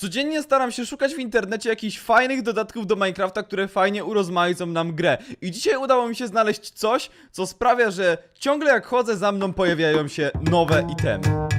Codziennie staram się szukać w internecie jakichś fajnych dodatków do Minecrafta, które fajnie urozmaicą nam grę. I dzisiaj udało mi się znaleźć coś, co sprawia, że ciągle jak chodzę za mną pojawiają się nowe itemy.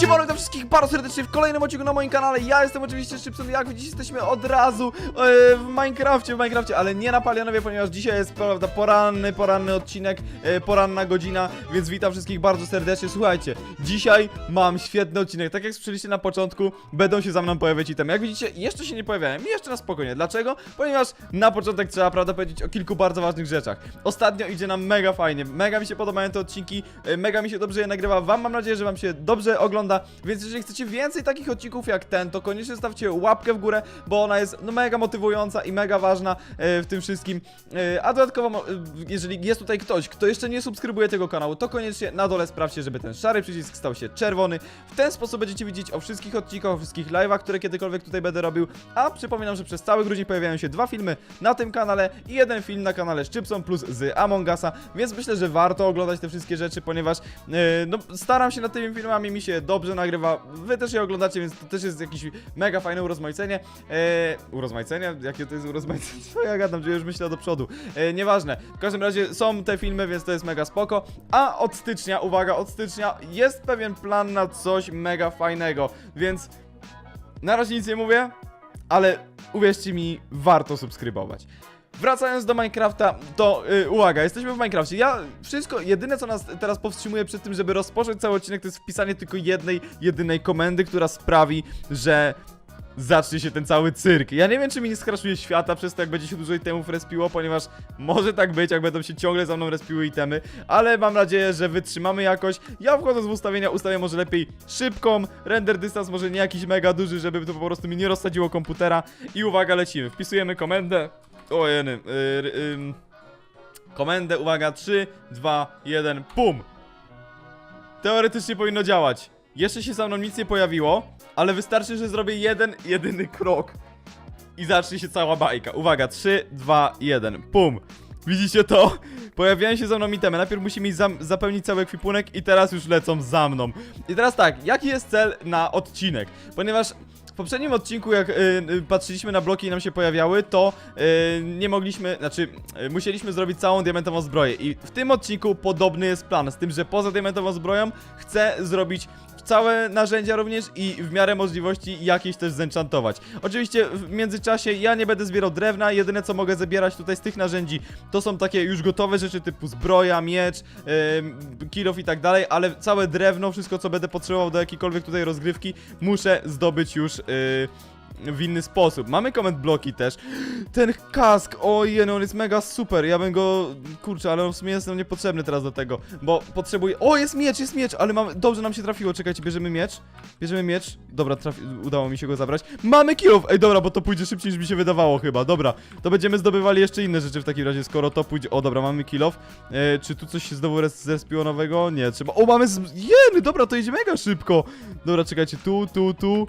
Siemano, witam wszystkich bardzo serdecznie w kolejnym odcinku na moim kanale. Ja jestem oczywiście Szybson, jak widzicie jesteśmy od razu e, w Minecrafcie, w Minecrafcie, ale nie na Palianowie, ponieważ dzisiaj jest, prawda, poranny, poranny odcinek, e, poranna godzina, więc witam wszystkich bardzo serdecznie. Słuchajcie, dzisiaj mam świetny odcinek, tak jak słyszeliście na początku, będą się za mną pojawiać itemy. Jak widzicie, jeszcze się nie pojawiają, i jeszcze na spokojnie. Dlaczego? Ponieważ na początek trzeba, prawda, powiedzieć o kilku bardzo ważnych rzeczach. Ostatnio idzie nam mega fajnie, mega mi się podobają te odcinki, e, mega mi się dobrze je nagrywa, wam mam nadzieję, że wam się dobrze ogląda, więc jeżeli chcecie więcej takich odcinków jak ten, to koniecznie stawcie łapkę w górę, bo ona jest no, mega motywująca i mega ważna e, w tym wszystkim. E, a dodatkowo, e, jeżeli jest tutaj ktoś, kto jeszcze nie subskrybuje tego kanału, to koniecznie na dole sprawdźcie, żeby ten szary przycisk stał się czerwony. W ten sposób będziecie widzieć o wszystkich odcinkach, o wszystkich live'ach, które kiedykolwiek tutaj będę robił. A przypominam, że przez cały grudzień pojawiają się dwa filmy na tym kanale i jeden film na kanale Szczypson plus z Among Usa, więc myślę, że warto oglądać te wszystkie rzeczy, ponieważ no, staram się nad tymi filmami, mi się dobrze nagrywa. Wy też je oglądacie, więc to też jest jakieś mega fajne urozmaicenie. E, urozmaicenie? Jakie to jest urozmaicenie? Co ja gadam, że już myślę do przodu. E, nieważne. W każdym razie są te filmy, więc to jest mega spoko. A od stycznia, uwaga, od stycznia jest pewien plan na coś mega fajnego, więc na razie nic nie mówię, ale uwierzcie mi, warto subskrybować. Wracając do Minecrafta, to yy, uwaga, jesteśmy w Minecrafcie. Ja wszystko, jedyne co nas teraz powstrzymuje przed tym, żeby rozpocząć cały odcinek, to jest wpisanie tylko jednej, jedynej komendy, która sprawi, że zacznie się ten cały cyrk. Ja nie wiem, czy mi nie skraszuje świata przez to, jak będzie się dużo itemów respiło, ponieważ może tak być, jak będą się ciągle za mną respiły itemy, ale mam nadzieję, że wytrzymamy jakoś. Ja wchodząc w ustawienia, ustawię może lepiej szybką, render dystans może nie jakiś mega duży, żeby to po prostu mi nie rozsadziło komputera. I uwaga, lecimy. Wpisujemy komendę. O, jeny. Yy, komendę, uwaga, 3, 2, 1, pum! Teoretycznie powinno działać. Jeszcze się za mną nic nie pojawiło, ale wystarczy, że zrobię jeden, jedyny krok i zacznie się cała bajka. Uwaga, 3, 2, 1, pum. Widzicie to? Pojawiają się za mną itemy. Najpierw musimy zam- zapełnić cały ekwipunek i teraz już lecą za mną. I teraz tak, jaki jest cel na odcinek? Ponieważ poprzednim odcinku, jak y, y, patrzyliśmy na bloki i nam się pojawiały, to y, nie mogliśmy, znaczy y, musieliśmy zrobić całą diamentową zbroję. I w tym odcinku podobny jest plan, z tym, że poza diamentową zbroją chcę zrobić całe narzędzia również i w miarę możliwości jakieś też zenchantować. Oczywiście w międzyczasie ja nie będę zbierał drewna, jedyne co mogę zabierać tutaj z tych narzędzi to są takie już gotowe rzeczy typu zbroja, miecz, yy, kilof i tak dalej, ale całe drewno, wszystko co będę potrzebował do jakiejkolwiek tutaj rozgrywki muszę zdobyć już yy, w inny sposób. Mamy comment bloki też. Ten kask, ojej, no on jest mega super. Ja bym go, kurczę, ale on w sumie jest nam niepotrzebny teraz do tego, bo potrzebuję. O, jest miecz, jest miecz, ale mam, dobrze nam się trafiło. Czekajcie, bierzemy miecz. Bierzemy miecz. Dobra, udało mi się go zabrać. Mamy kilof! Ej, dobra, bo to pójdzie szybciej niż mi się wydawało chyba. Dobra, to będziemy zdobywali jeszcze inne rzeczy w takim razie, skoro to pójdzie. O, dobra, mamy kilof. E, czy tu coś się znowu zespiło nowego? Nie, trzeba. O, mamy. Z... Dobra, to idzie mega szybko. Dobra, czekajcie, tu, tu, tu.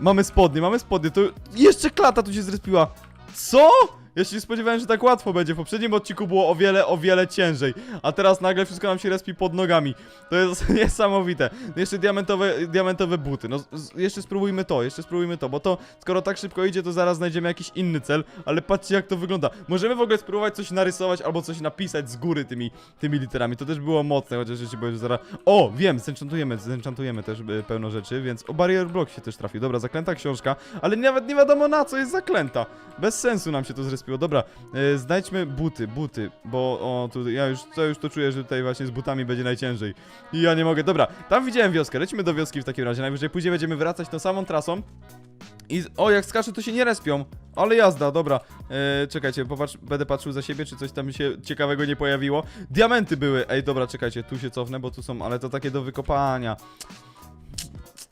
Mamy spodnie, mamy spodnie, to jeszcze klata tu się zrespiła. Co? Ja się spodziewałem, że tak łatwo będzie. W poprzednim odcinku było o wiele, o wiele ciężej. A teraz nagle wszystko nam się respi pod nogami. To jest niesamowite. No jeszcze diamentowe, diamentowe buty. No jeszcze spróbujmy to, jeszcze spróbujmy to, bo to skoro tak szybko idzie, to zaraz znajdziemy jakiś inny cel. Ale patrzcie jak to wygląda. Możemy w ogóle spróbować coś narysować albo coś napisać z góry tymi, tymi literami. To też było mocne, chociaż jeszcze powiem, że zaraz... O, wiem, zenchantujemy, zenchantujemy też y, pełno rzeczy, więc o Barrier Block się też trafił. Dobra, zaklęta książka, ale nawet nie wiadomo na co jest zaklęta. Bez sensu nam się to zrespiło. Dobra, e, znajdźmy buty, buty, bo o, tu, ja już, to już to czuję, że tutaj właśnie z butami będzie najciężej. I ja nie mogę. Dobra, tam widziałem wioskę, lecimy do wioski w takim razie. Najwyżej później będziemy wracać tą samą trasą. I, o, jak skaczę, to się nie respią. Ale jazda, dobra. E, czekajcie, popatrz, będę patrzył za siebie, czy coś tam się ciekawego nie pojawiło. Diamenty były. Ej, dobra, czekajcie, tu się cofnę, bo tu są, ale to takie do wykopania.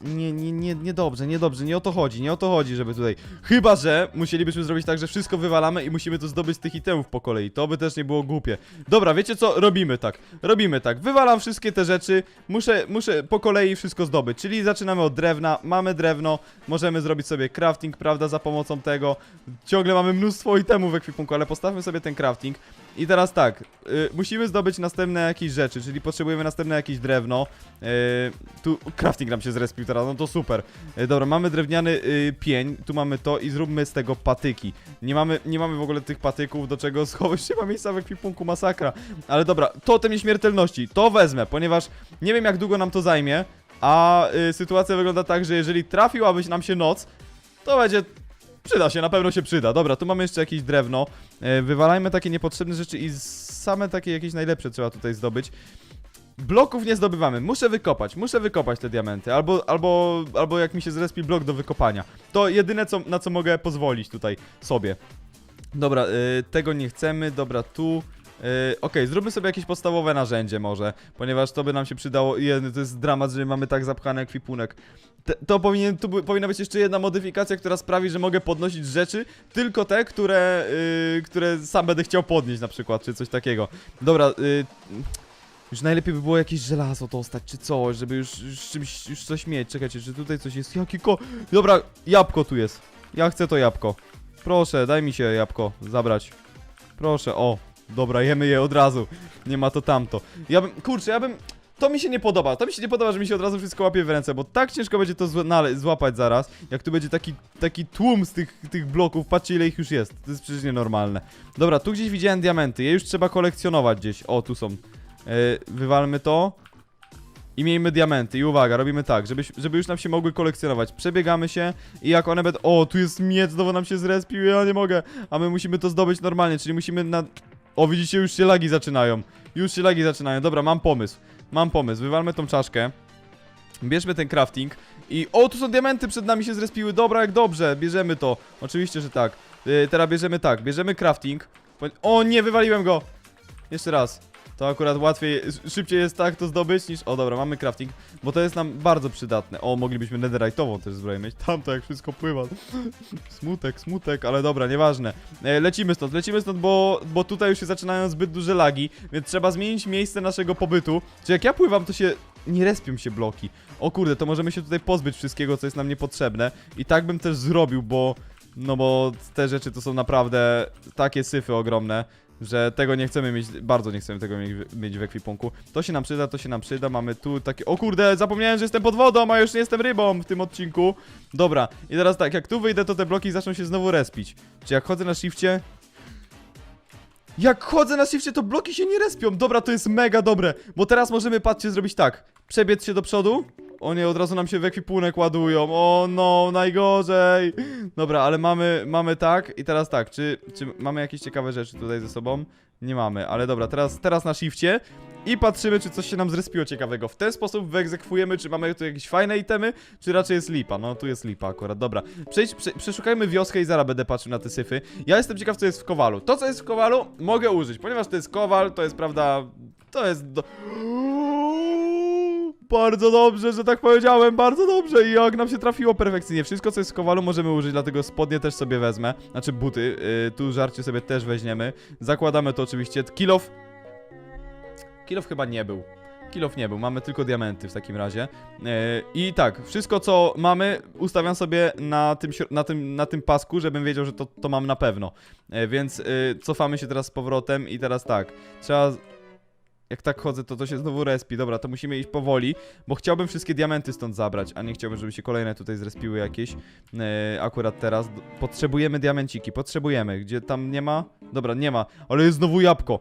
Nie, nie, nie, nie dobrze, nie dobrze, nie o to chodzi, nie o to chodzi, żeby tutaj. Chyba, że musielibyśmy zrobić tak, że wszystko wywalamy i musimy to zdobyć z tych itemów po kolei. To by też nie było głupie. Dobra, wiecie co? Robimy tak. Robimy tak. Wywalam wszystkie te rzeczy. Muszę, muszę po kolei wszystko zdobyć. Czyli zaczynamy od drewna. Mamy drewno. Możemy zrobić sobie crafting, prawda, za pomocą tego. Ciągle mamy mnóstwo itemów w ekwipunku, ale postawmy sobie ten crafting. I teraz tak, y, musimy zdobyć następne jakieś rzeczy, czyli potrzebujemy następne jakieś drewno. Y, tu crafting nam się zrespił teraz, no to super. Y, dobra, mamy drewniany y, pień, tu mamy to i zróbmy z tego patyki. Nie mamy, nie mamy w ogóle tych patyków, do czego schować się ma miejsca w ekwipunku, masakra. Ale dobra, totem nieśmiertelności, to wezmę, ponieważ nie wiem jak długo nam to zajmie, a y, sytuacja wygląda tak, że jeżeli trafiłaby nam się noc, to będzie... Przyda się, na pewno się przyda. Dobra, tu mamy jeszcze jakieś drewno. E, wywalajmy takie niepotrzebne rzeczy i same takie jakieś najlepsze trzeba tutaj zdobyć. Bloków nie zdobywamy. Muszę wykopać, muszę wykopać te diamenty. Albo, albo, albo jak mi się zrespi blok do wykopania. To jedyne, co, na co mogę pozwolić tutaj sobie. Dobra, y, tego nie chcemy. Dobra, tu. Y, Okej, zróbmy sobie jakieś podstawowe narzędzie może, ponieważ to by nam się przydało. Jedny, to jest dramat, że mamy tak zapchany ekwipunek. To powinien, tu powinna być jeszcze jedna modyfikacja, która sprawi, że mogę podnosić rzeczy, tylko te, które, y, które sam będę chciał podnieść na przykład, czy coś takiego. Dobra, y, już najlepiej by było jakieś żelazo dostać, czy coś, żeby już, już czymś, już coś mieć. Czekajcie, czy tutaj coś jest? Jaki ko... Dobra, jabłko tu jest. Ja chcę to jabłko. Proszę, daj mi się jabłko zabrać. Proszę, o. Dobra, jemy je od razu. Nie ma to tamto. Ja bym, kurczę, ja bym... To mi się nie podoba. To mi się nie podoba, że mi się od razu wszystko łapie w ręce, bo tak ciężko będzie to złapać zaraz, jak tu będzie taki, taki tłum z tych, tych bloków. Patrzcie, ile ich już jest. To jest przecież nienormalne. Dobra, tu gdzieś widziałem diamenty. Je już trzeba kolekcjonować gdzieś. O, tu są. Yy, wywalmy to. I miejmy diamenty. I uwaga, robimy tak, żeby, żeby już nam się mogły kolekcjonować. Przebiegamy się i jak one będą... O, tu jest miecz, znowu nam się zrespił, ja nie mogę. A my musimy to zdobyć normalnie, czyli musimy na... O, widzicie, już się lagi zaczynają. Już się lagi zaczynają. Dobra, mam pomysł. Mam pomysł. Wywalmy tą czaszkę. Bierzmy ten crafting i... O, tu są diamenty przed nami się zrespiły. Dobra, jak dobrze. Bierzemy to. Oczywiście, że tak. Yy, teraz bierzemy tak. Bierzemy crafting. O, nie, wywaliłem go. Jeszcze raz. To akurat łatwiej, sz- szybciej jest tak to zdobyć niż... O dobra, mamy crafting, bo to jest nam bardzo przydatne. O, moglibyśmy netherite'ową też zbroję mieć. Tam jak wszystko pływa. Smutek, smutek, ale dobra, nieważne. E, lecimy stąd, lecimy stąd, bo, bo tutaj już się zaczynają zbyt duże lagi, więc trzeba zmienić miejsce naszego pobytu. Czy jak ja pływam, to się... Nie respią się bloki. O kurde, to możemy się tutaj pozbyć wszystkiego, co jest nam niepotrzebne. I tak bym też zrobił, bo... No bo te rzeczy to są naprawdę takie syfy ogromne, że tego nie chcemy mieć, bardzo nie chcemy tego mieć, mieć w ekwipunku. To się nam przyda, to się nam przyda, mamy tu takie... O kurde, zapomniałem, że jestem pod wodą, a już nie jestem rybą w tym odcinku. Dobra, i teraz tak, jak tu wyjdę, to te bloki zaczną się znowu respić. Czy jak chodzę na shifcie... Jak chodzę na shifcie, to bloki się nie respią. Dobra, to jest mega dobre, bo teraz możemy, patrzcie, zrobić tak. Przebiec się do przodu. O nie, od razu nam się w ekwipunek ładują. O no, najgorzej. Dobra, ale mamy, mamy tak i teraz tak, czy, czy mamy jakieś ciekawe rzeczy tutaj ze sobą? Nie mamy, ale dobra, teraz, teraz na shifcie i patrzymy, czy coś się nam zrespiło ciekawego. W ten sposób wyegzekwujemy, czy mamy tu jakieś fajne itemy, czy raczej jest lipa. No, tu jest lipa akurat, dobra. Przejdź, prze, przeszukajmy wioskę i zaraz będę patrzył na te syfy. Ja jestem ciekaw, co jest w kowalu. To, co jest w kowalu, mogę użyć, ponieważ to jest kowal, to jest, prawda, to jest do... Bardzo dobrze, że tak powiedziałem, bardzo dobrze i jak nam się trafiło perfekcyjnie. Wszystko, co jest w kowalu możemy użyć, dlatego spodnie też sobie wezmę. Znaczy buty, yy, tu żarcie sobie też weźmiemy. Zakładamy to oczywiście. Kilof... Kilof chyba nie był. Kilof nie był, mamy tylko diamenty w takim razie. Yy, I tak, wszystko co mamy ustawiam sobie na tym, na tym, na tym pasku, żebym wiedział, że to, to mam na pewno. Yy, więc yy, cofamy się teraz z powrotem i teraz tak, trzeba... Jak tak chodzę, to to się znowu respi. Dobra, to musimy iść powoli, bo chciałbym wszystkie diamenty stąd zabrać, a nie chciałbym, żeby się kolejne tutaj zrespiły jakieś. Yy, akurat teraz. Potrzebujemy diamenciki, potrzebujemy. Gdzie tam nie ma? Dobra, nie ma, ale jest znowu jabłko.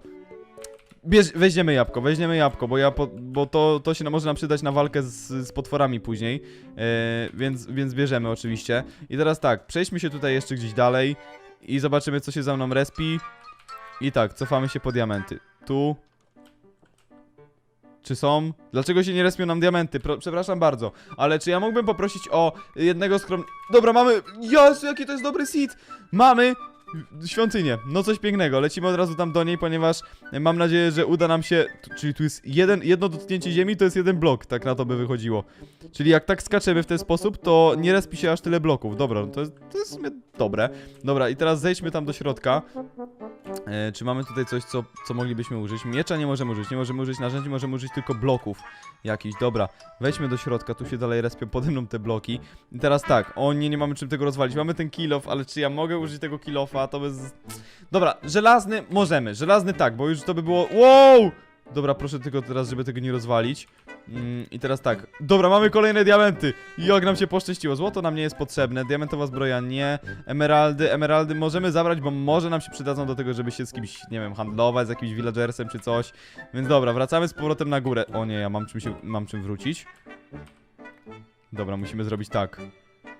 Bierz, weźmiemy jabłko, weźmiemy jabłko, bo, ja po, bo to, to się może nam przydać na walkę z, z potworami później, yy, więc, więc bierzemy oczywiście. I teraz tak, przejdźmy się tutaj jeszcze gdzieś dalej i zobaczymy co się za mną respi. I tak, cofamy się po diamenty. Tu. Czy są? Dlaczego się nie respią nam diamenty? Pro, przepraszam bardzo, ale czy ja mógłbym poprosić o jednego skrom... Dobra, mamy... Jezu, jaki to jest dobry seed! Mamy świątynię. No coś pięknego. Lecimy od razu tam do niej, ponieważ mam nadzieję, że uda nam się... Czyli tu jest jeden, jedno dotknięcie ziemi, to jest jeden blok, tak na to by wychodziło. Czyli jak tak skaczemy w ten sposób, to nie respi się aż tyle bloków. Dobra, no to jest, to jest dobre. Dobra, i teraz zejdźmy tam do środka. E, czy mamy tutaj coś, co, co moglibyśmy użyć? Miecza nie możemy użyć, nie możemy użyć narzędzi, możemy użyć tylko bloków jakichś. Dobra, wejdźmy do środka, tu się dalej respią pode mną te bloki. I teraz tak, o nie, nie mamy czym tego rozwalić. Mamy ten kill off, ale czy ja mogę użyć tego kill offa? To bez... Dobra, żelazny możemy, żelazny tak, bo już to by było... Wow! Dobra, proszę tylko teraz, żeby tego nie rozwalić. Mm, I teraz tak. Dobra, mamy kolejne diamenty. Jak nam się poszczęściło. Złoto nam nie jest potrzebne, diamentowa zbroja nie. Emeraldy, emeraldy możemy zabrać, bo może nam się przydadzą do tego, żeby się z kimś, nie wiem, handlować, z jakimś villagersem czy coś. Więc dobra, wracamy z powrotem na górę. O nie, ja mam czym się, mam czym wrócić. Dobra, musimy zrobić tak.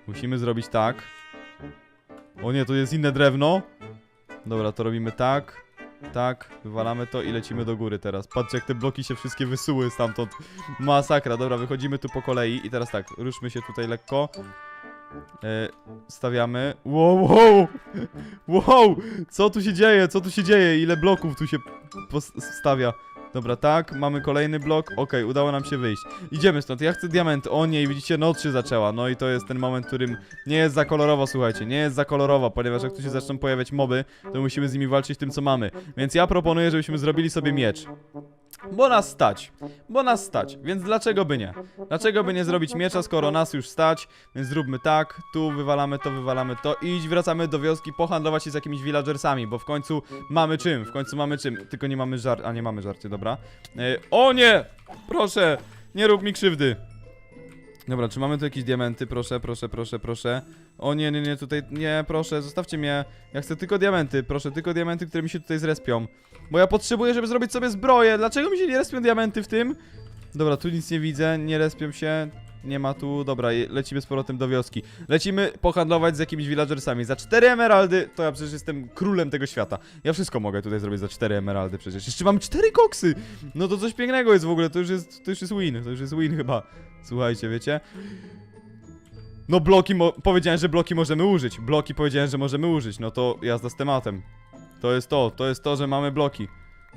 Musimy zrobić tak. O nie, to jest inne drewno. Dobra, to robimy tak. Tak, wywalamy to i lecimy do góry teraz. Patrzcie, jak te bloki się wszystkie wysuły stamtąd. Masakra, dobra, wychodzimy tu po kolei i teraz tak, ruszmy się tutaj lekko. E, stawiamy. Wow, wow! Wow! Co tu się dzieje? Co tu się dzieje? Ile bloków tu się stawia? Dobra, tak, mamy kolejny blok. Okej, udało nam się wyjść. Idziemy stąd. Ja chcę diament. O nie, i widzicie, noc się zaczęła. No i to jest ten moment, w którym nie jest za kolorowo, słuchajcie. Nie jest za kolorowo, ponieważ jak tu się zaczną pojawiać moby, to musimy z nimi walczyć tym, co mamy. Więc ja proponuję, żebyśmy zrobili sobie miecz. Bo nas stać. Bo nas stać. Więc dlaczego by nie? Dlaczego by nie zrobić miecza, skoro nas już stać? Więc zróbmy tak. Tu wywalamy to, wywalamy to. I wracamy do wioski, pohandlować się z jakimiś villagersami, bo w końcu mamy czym. W końcu mamy czym. Tylko nie mamy żar... A nie mamy żarcie, dobra. E, o nie! Proszę! Nie rób mi krzywdy. Dobra, czy mamy tu jakieś diamenty? Proszę, proszę, proszę, proszę. O nie, nie, nie, tutaj, nie, proszę, zostawcie mnie. Ja chcę tylko diamenty, proszę, tylko diamenty, które mi się tutaj zrespią. Bo ja potrzebuję, żeby zrobić sobie zbroję. Dlaczego mi się nie respią diamenty w tym? Dobra, tu nic nie widzę, nie respią się. Nie ma tu, dobra, lecimy z powrotem do wioski. Lecimy pohandlować z jakimiś villagersami. Za cztery emeraldy, to ja przecież jestem królem tego świata. Ja wszystko mogę tutaj zrobić za cztery emeraldy przecież. Jeszcze mam cztery koksy! No to coś pięknego jest w ogóle, to już jest, to już jest win, to już jest win chyba. Słuchajcie, wiecie? No bloki, powiedziałem, że bloki możemy użyć. Bloki powiedziałem, że możemy użyć, no to jazda z tematem. To jest to, to jest to, że mamy bloki.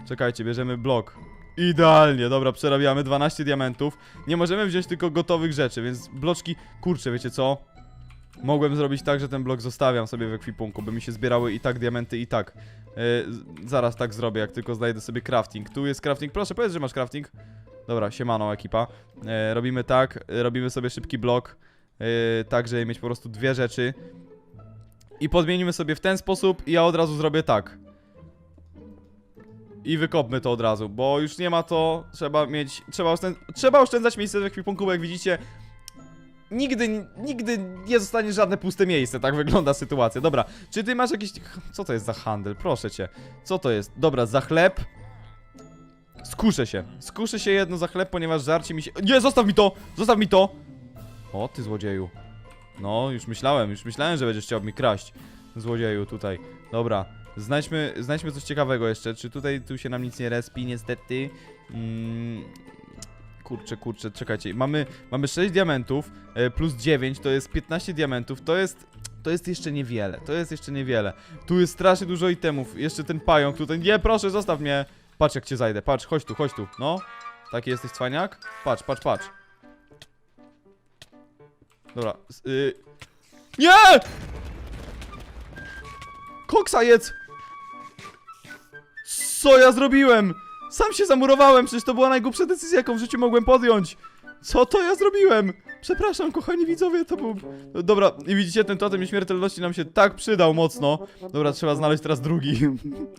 Czekajcie, bierzemy blok. Idealnie, dobra, przerabiamy 12 diamentów. Nie możemy wziąć tylko gotowych rzeczy, więc bloczki, kurczę, wiecie co? Mogłem zrobić tak, że ten blok zostawiam sobie w ekwipunku, by mi się zbierały i tak diamenty i tak. Yy, zaraz tak zrobię, jak tylko znajdę sobie crafting. Tu jest crafting, proszę powiedz, że masz crafting. Dobra, siemano ekipa. E, robimy tak, e, robimy sobie szybki blok, e, tak, żeby mieć po prostu dwie rzeczy. I podmienimy sobie w ten sposób i ja od razu zrobię tak. I wykopmy to od razu, bo już nie ma to, trzeba mieć, trzeba, oszczęd trzeba oszczędzać miejsce w ekwipunku, jak widzicie, nigdy, nigdy nie zostanie żadne puste miejsce, tak wygląda sytuacja. Dobra, czy ty masz jakiś, co to jest za handel, proszę cię, co to jest? Dobra, za chleb, Skuszę się. Skuszę się jedno za chleb, ponieważ żarcie mi się... Nie, zostaw mi to! Zostaw mi to! O, ty złodzieju. No, już myślałem, już myślałem, że będziesz chciał mi kraść. Złodzieju, tutaj. Dobra, znajdźmy, znajdźmy coś ciekawego jeszcze. Czy tutaj, tu się nam nic nie respi, niestety. Mm, kurczę, kurczę, czekajcie. Mamy, mamy 6 diamentów, e, plus 9, to jest 15 diamentów. To jest... To jest jeszcze niewiele, to jest jeszcze niewiele. Tu jest strasznie dużo itemów. Jeszcze ten pająk tutaj. Nie, proszę, zostaw mnie. Patrz jak cię zajdę, patrz, chodź tu, chodź tu, no. Taki jesteś cwaniak? Patrz, patrz, patrz. Dobra, s- y... Nie! Koksa jedz! Co ja zrobiłem? Sam się zamurowałem, przecież to była najgłupsza decyzja, jaką w życiu mogłem podjąć. Co to ja zrobiłem? Przepraszam, kochani widzowie, to był... Dobra, i widzicie, ten totem nieśmiertelności nam się tak przydał mocno. Dobra, trzeba znaleźć teraz drugi.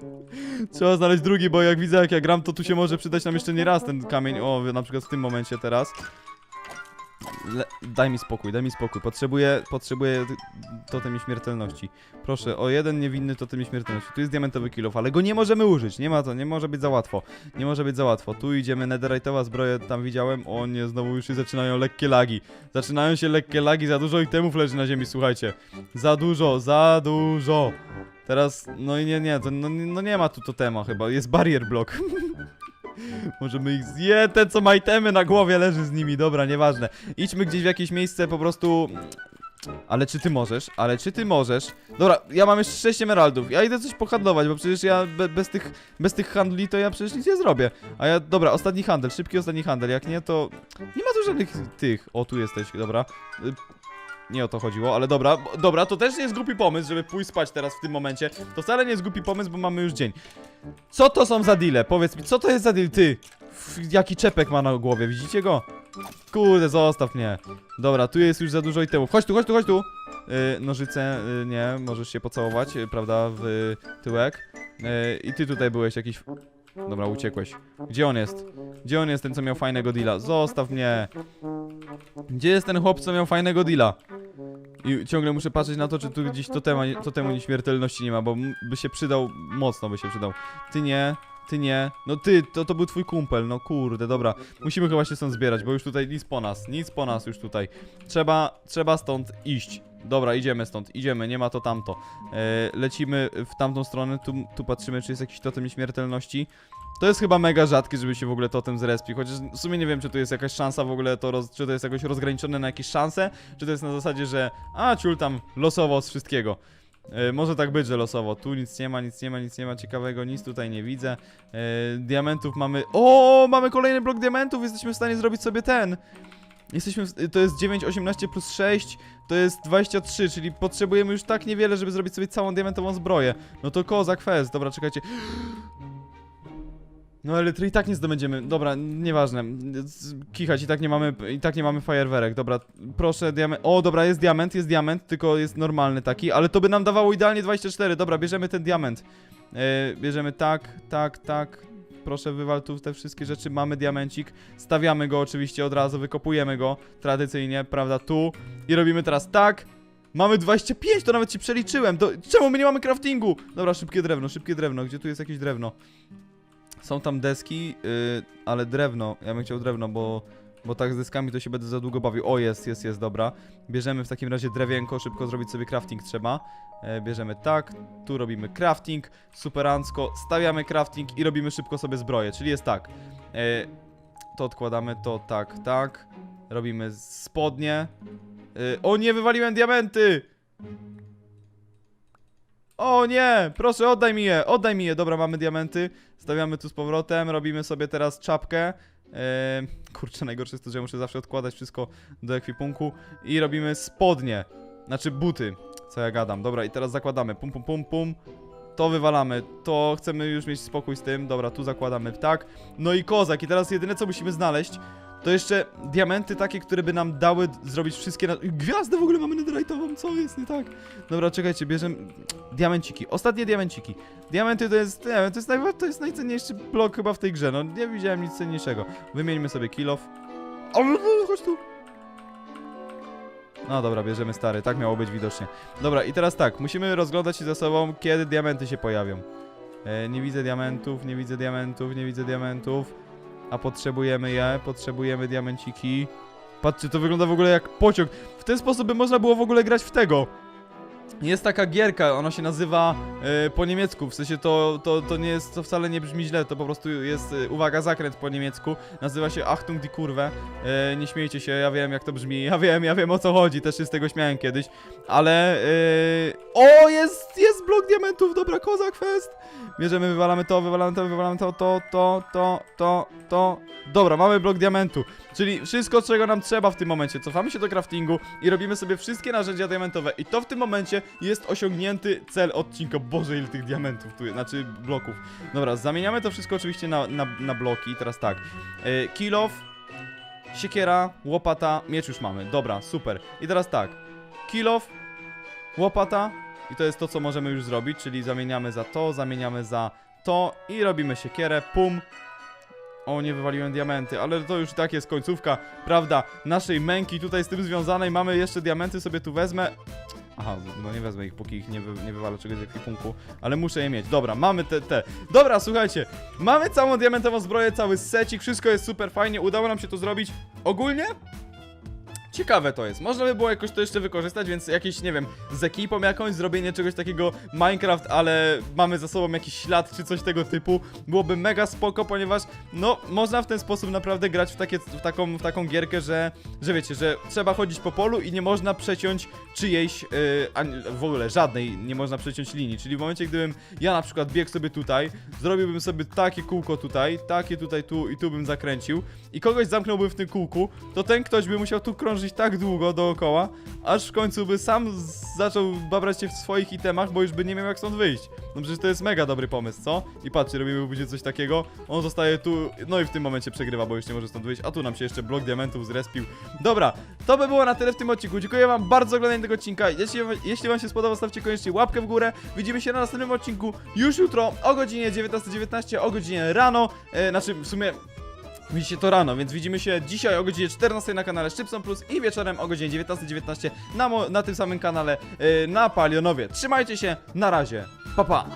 Trzeba znaleźć drugi, bo jak widzę jak ja gram, to tu się może przydać nam jeszcze nie raz ten kamień. O, na przykład w tym momencie teraz. Le daj mi spokój, daj mi spokój. Potrzebuję, potrzebuję totem nieśmiertelności. Proszę, o jeden niewinny totem nieśmiertelności. Tu jest diamentowy kilof, ale go nie możemy użyć. Nie ma to, nie może być za łatwo. Nie może być za łatwo. Tu idziemy, netherite'owa zbroja, tam widziałem. O nie, znowu już się zaczynają lekkie lagi. Zaczynają się lekkie lagi, za dużo itemów leży na ziemi, słuchajcie. Za dużo, za dużo. Teraz, no i nie, nie, to, no, no nie ma tu totema chyba, jest barrier block. Możemy ich zje, ten co ma itemy na głowie leży z nimi, dobra, nieważne. Idźmy gdzieś w jakieś miejsce po prostu... Ale czy ty możesz? Ale czy ty możesz? Dobra, ja mam jeszcze 6 emeraldów, ja idę coś pohandlować, bo przecież ja be, bez, tych, bez tych handli to ja przecież nic nie zrobię. A ja, dobra, ostatni handel, szybki ostatni handel, jak nie to... Nie ma tu żadnych tych... O, tu jesteś, dobra. Nie o to chodziło, ale dobra, dobra, to też nie jest głupi pomysł, żeby pójść spać teraz w tym momencie. To wcale nie jest głupi pomysł, bo mamy już dzień. Co to są za deale? Powiedz mi, co to jest za deal? Ty, jaki czepek ma na głowie, widzicie go? Kurde, zostaw mnie. Dobra, tu jest już za dużo itemów. Chodź tu, chodź tu, chodź tu. Yy, nożyce, yy, nie, możesz się pocałować, yy, prawda, w yy, tyłek. Yy, I ty tutaj byłeś jakiś... Dobra, uciekłeś. Gdzie on jest? Gdzie on jest, ten co miał fajnego deala? Zostaw mnie. Gdzie jest ten chłop, co miał fajnego deala? I ciągle muszę patrzeć na to, czy tu gdzieś totema, totemu nieśmiertelności nie ma, bo by się przydał, mocno by się przydał. Ty nie, ty nie. No ty, to, to był twój kumpel, no kurde, dobra. Musimy chyba się stąd zbierać, bo już tutaj nic po nas, nic po nas już tutaj. Trzeba, trzeba stąd iść. Dobra, idziemy stąd, idziemy, nie ma to tamto. E, lecimy w tamtą stronę, tu, tu patrzymy, czy jest jakiś totem nieśmiertelności. To jest chyba mega rzadkie, żeby się w ogóle totem zrespił, chociaż w sumie nie wiem, czy tu jest jakaś szansa w ogóle, to roz, czy to jest jakoś rozgraniczone na jakieś szanse, czy to jest na zasadzie, że a, ciul tam losowo z wszystkiego. E, może tak być, że losowo. Tu nic nie ma, nic nie ma, nic nie ma ciekawego, nic tutaj nie widzę. E, diamentów mamy... O, mamy kolejny blok diamentów, jesteśmy w stanie zrobić sobie ten. Jesteśmy, w, to jest 9, 18 plus 6, to jest 23, czyli potrzebujemy już tak niewiele, żeby zrobić sobie całą diamentową zbroję. No to kozak fest, dobra, czekajcie. No ale i tak nie zdobędziemy. Dobra, nieważne. Kichać i tak nie mamy i tak nie mamy fajerwerek. Dobra, proszę diament. O, dobra, jest diament, jest diament, tylko jest normalny taki, ale to by nam dawało idealnie 24. Dobra, bierzemy ten diament. E, bierzemy tak, tak, tak. Proszę wywal tu te wszystkie rzeczy. Mamy diamencik. Stawiamy go oczywiście od razu, wykopujemy go tradycyjnie, prawda? Tu i robimy teraz tak. Mamy 25, to nawet ci przeliczyłem. Do... Czemu my nie mamy craftingu? Dobra, szybkie drewno, szybkie drewno. Gdzie tu jest jakieś drewno? Są tam deski, yy, ale drewno. Ja bym chciał drewno, bo, bo tak z deskami to się będę za długo bawił. O, jest, jest, jest, dobra. Bierzemy w takim razie drewienko, szybko zrobić sobie crafting trzeba. E, bierzemy tak, tu robimy crafting, superancko, stawiamy crafting i robimy szybko sobie zbroję, czyli jest tak. E, to odkładamy, to tak, tak. Robimy spodnie. E, o nie, wywaliłem diamenty! O nie, proszę oddaj mi je, oddaj mi je. Dobra, mamy diamenty. Stawiamy tu z powrotem, robimy sobie teraz czapkę. Eee, kurczę, najgorsze jest to, że muszę zawsze odkładać wszystko do ekwipunku. I robimy spodnie, znaczy buty. Co ja gadam. Dobra, i teraz zakładamy. Pum, pum, pum, pum. To wywalamy. To chcemy już mieć spokój z tym. Dobra, tu zakładamy tak. No i kozak. I teraz jedyne co musimy znaleźć, to jeszcze diamenty takie, które by nam dały zrobić wszystkie... Na... Gwiazdę w ogóle mamy netherite'ową, co jest nie tak? Dobra, czekajcie, bierzemy... Diamenciki, ostatnie diamenciki. Diamenty to jest, nie wiem, to jest, naj, to jest najcenniejszy blok chyba w tej grze, no nie widziałem nic cenniejszego. Wymieńmy sobie kill off. O, chodź tu. No dobra, bierzemy stary, tak miało być widocznie. Dobra, i teraz tak, musimy rozglądać się za sobą, kiedy diamenty się pojawią. E, nie widzę diamentów, nie widzę diamentów, nie widzę diamentów. A potrzebujemy je, potrzebujemy diamenciki. Patrzcie, to wygląda w ogóle jak pociąg. W ten sposób by można było w ogóle grać w tego. Jest taka gierka, ona się nazywa e, po niemiecku, w sensie to, to, to nie jest, to wcale nie brzmi źle, to po prostu jest, e, uwaga, zakręt po niemiecku, nazywa się Achtung die Kurve, e, nie śmiejcie się, ja wiem jak to brzmi, ja wiem, ja wiem o co chodzi, też się z tego śmiałem kiedyś, ale, e, o, jest, jest blok diamentów, dobra, kozak fest, bierzemy, wywalamy to, wywalamy to, wywalamy to, to, to, to, to, to, dobra, mamy blok diamentu, czyli wszystko, czego nam trzeba w tym momencie, cofamy się do craftingu i robimy sobie wszystkie narzędzia diamentowe. I to w tym momencie jest osiągnięty cel odcinka. Boże, ile tych diamentów tu jest, znaczy bloków. Dobra, zamieniamy to wszystko oczywiście na, na, na bloki. Teraz tak. E, kill off, siekiera, łopata, miecz już mamy. Dobra, super. I teraz tak. Kill off, łopata i to jest to, co możemy już zrobić, czyli zamieniamy za to, zamieniamy za to i robimy siekierę, pum. O, nie wywaliłem diamenty, ale to już tak jest końcówka, prawda, naszej męki tutaj z tym związanej. Mamy jeszcze diamenty, sobie tu wezmę. Aha, no nie wezmę ich, póki ich nie, wy, nie wywalę czegoś z ekwipunku, ale muszę je mieć. Dobra, mamy te, te. Dobra, słuchajcie, mamy całą diamentową zbroję, cały secik, wszystko jest super fajnie, udało nam się to zrobić. Ogólnie Ciekawe to jest. Można by było jakoś to jeszcze wykorzystać, więc jakieś, nie wiem, z ekipą jakąś zrobienie czegoś takiego Minecraft, ale mamy za sobą jakiś ślad czy coś tego typu. Byłoby mega spoko, ponieważ no, można w ten sposób naprawdę grać w, takie, w, taką, w taką gierkę, że, że wiecie, że trzeba chodzić po polu i nie można przeciąć czyjejś, yy, ani, w ogóle żadnej nie można przeciąć linii. Czyli w momencie, gdybym ja na przykład biegł sobie tutaj, zrobiłbym sobie takie kółko tutaj, takie tutaj tu i tu bym zakręcił i kogoś zamknąłbym w tym kółku, to ten ktoś by musiał tu krążyć tak długo dookoła, aż w końcu by sam zaczął babrać się w swoich itemach, bo już by nie miał jak stąd wyjść. No przecież to jest mega dobry pomysł, co? I patrzcie, robimy później coś takiego, on zostaje tu, no i w tym momencie przegrywa, bo już nie może stąd wyjść, a tu nam się jeszcze blok diamentów zrespił. Dobra, to by było na tyle w tym odcinku. Dziękuję wam bardzo za oglądanie tego odcinka. Jeśli, jeśli wam się spodobał, stawcie koniecznie łapkę w górę. Widzimy się na następnym odcinku już jutro o godzinie 19.19, o godzinie rano, e, znaczy w sumie Widzicie to rano, więc widzimy się dzisiaj o godzinie 14 na kanale Szczypson Plus i wieczorem o godzinie 19.19 na, mo- na tym samym kanale yy, na Palionowie. Trzymajcie się, na razie, pa pa!